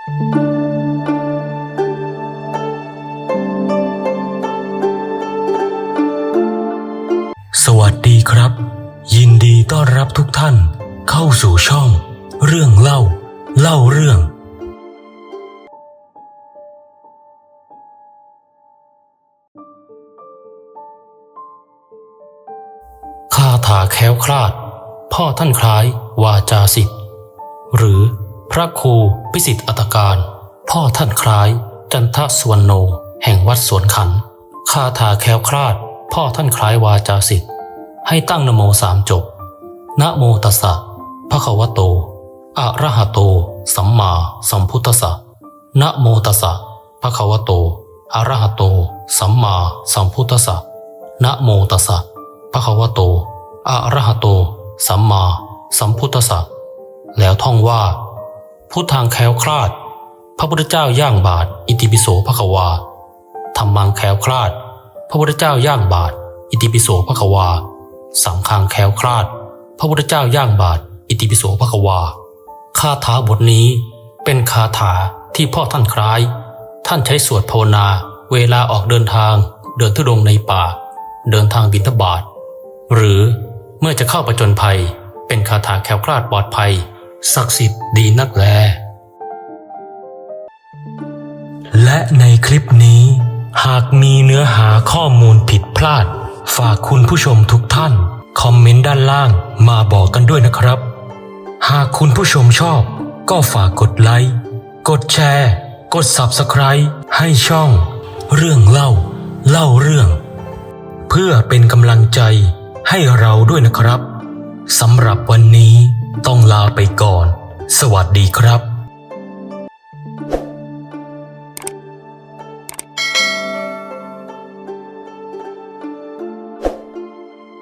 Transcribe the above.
สวัสดีครับ ยินดีต้อนรับทุกท่านเข้าสู่ช่อง เรื่องเล่า เล่าเรื่อง คาถาแค้วคลาด พ่อท่านคล้ายวาจาสิทธิ์หรือ พระครูพิสิทธิ์อัตการ พ่อท่านคล้าย จันทสวรรณโน แห่งวัดสวนขันคาถาแคล้วคลาด พ่อท่านคล้ายวาจาสิทธิ์ให้ตั้งนโมสามจบนะโมตัสสะภะควะโต อะระหะโต สัมมาสัมพุทธัสสะนะโมตัสสะภะควะโต อะระหะโต สัมมาสัมพุทธัสสะนะโมตัสสะภะควะโต อะระหะโต สัมมาสัมพุทธัสสะแล้วท่องว่า พุทธังแคล้วคลาด พระพุทธเจ้าย่างบาท อิติปิโสภควาธรรมังแคล้วคลาด พระพุทธเจ้าย่างบาท อิติปิโสภควา สังฆังแคล้วคลาด พระพุทธเจ้าย่างบาท อิติปิโสภควาคาถาบทนี้เป็นคาถาที่พ่อท่านคล้าย ท่านใช้สวดภาวนา เวลาออกเดินทาง เดินทุดงในป่า เดินทางบิณฑบาตหรือเมื่อจะเข้าประจนภัย เป็นคาถาแคล้วคลาดปลอดภัย ศักดิ์สิทธิ์ดีนักแล และในคลิปนี้ หากมีเนื้อหาข้อมูลผิดพลาด ฝากคุณผู้ชมทุกท่าน คอมเมนต์ด้านล่างมาบอกกันด้วยนะครับ หากคุณผู้ชมชอบ ก็ฝากกดไลค์ กดแชร์ กด Subscribe ให้ช่อง เรื่องเล่า เล่าเรื่อง เพื่อเป็นกำลังใจให้เราด้วยนะครับสำหรับวันนี้ ไปก่อน สวัสดีครับ